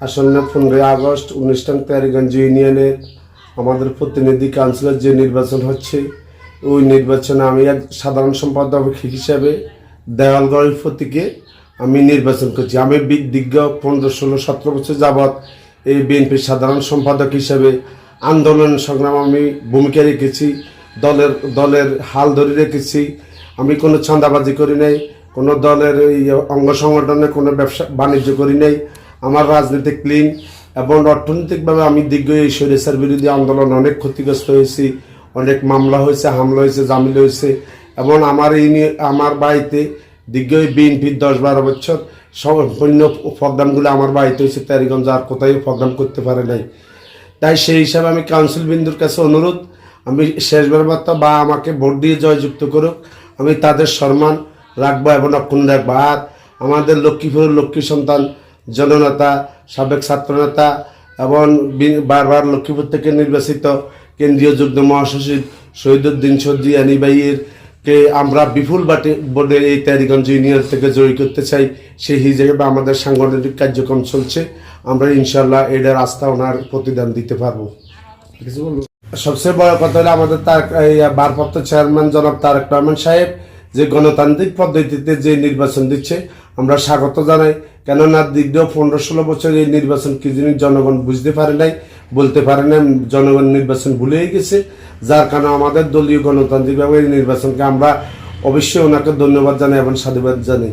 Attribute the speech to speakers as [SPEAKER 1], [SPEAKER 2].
[SPEAKER 1] আসন্ন পনেরোই আগস্ট অনুষ্ঠান তেয়ারিগঞ্জ ইউনিয়নের আমাদের প্রতিনিধি কাউন্সিলর যে নির্বাচন হচ্ছে, ওই নির্বাচনে আমি এক সাধারণ সম্পাদক হিসাবে দেওয়ালগড় প্রতীকে আমি নির্বাচন করছি। আমি বি- দীর্ঘ পনেরো, ষোলো, সতেরো বছর যাবৎ এই বিএনপির সাধারণ সম্পাদক হিসাবে আন্দোলন, সংগ্রাম আমি ভূমিকা রেখেছি, দলের দলের হাল ধরে রেখেছি। আমি কোনো চাঁদাবাজি করি নাই। কোনো দলের এই অঙ্গ সংগঠনে কোনো ব্যবসা, বাণিজ্য করি নাই। আমার রাজনীতি ক্লিন এবং অর্থনৈতিকভাবে আমি দীর্ঘ এই স্বৈরাচার বিরোধী আন্দোলন অনেক ক্ষতিগ্রস্ত হয়েছি, অনেক মামলা হয়েছে, হামলা হয়েছে জামিল হয়েছে এবং আমার এই নিয়ে, আমার বাড়িতে দীর্ঘ বিএনপির দশ বারো বছর সম্পূর্ণ প্রোগ্রামগুলো আমার বাড়িতে হয়েছে, তারিগঞ্জ আর কোথায় প্রোগ্রাম করতে পারে নাই। তাই সেই হিসাবে আমি কাউন্সিল বিন্দুর কাছে অনুরোধ, আমি শেষবার বার্তা বা আমাকে ভোট দিয়ে জয়যুক্ত করুক, আমি তাদের সম্মান রাখব এবং অক্ষুণ্ণ রাখব আর আমাদের লক্ষ্মীপুরের লক্ষ্মী সন্তান জননেতা সাবেক ছাত্রনেতা এবং বারবার লক্ষ্মীপুর থেকে নির্বাচিত কেন্দ্রীয় যুগ্ম মহাসচিব শহীদুদ্দিন সজ্জি আনিবাইয়ের কে আমরা বিপুল বাটে বোর্ডে এই তারিগঞ্জ ইউনিয়ন থেকে জয়ী করতে চাই। সেই হিসেবে আমাদের সাংগঠনিক কার্যক্রম চলছে। আমরা ইনশাল্লাহ এটার আস্থা ওনার প্রতিদান দিতে পারব। সবচেয়ে বড় কথা হলো আমাদের তার ভারপ্রাপ্ত চেয়ারম্যান জনাব তারেক রহমান সাহেব যে গণতান্ত্রিক পদ্ধতিতে যে নির্বাচন দিচ্ছে, আমরা স্বাগত জানাই। কেননা দীর্ঘ পনেরো ষোলো বছর এই নির্বাচন কি জিনিস জনগণ বুঝতে পারে নাই, বলতে পারে না জনগণ নির্বাচন ভুলেই গেছে। যার কারণে আমাদের দলীয় গণতান্ত্রিকভাবে এই নির্বাচনকে আমরা অবশ্যই ওনাকে ধন্যবাদ জানাই এবং সাধুবাদ জানাই।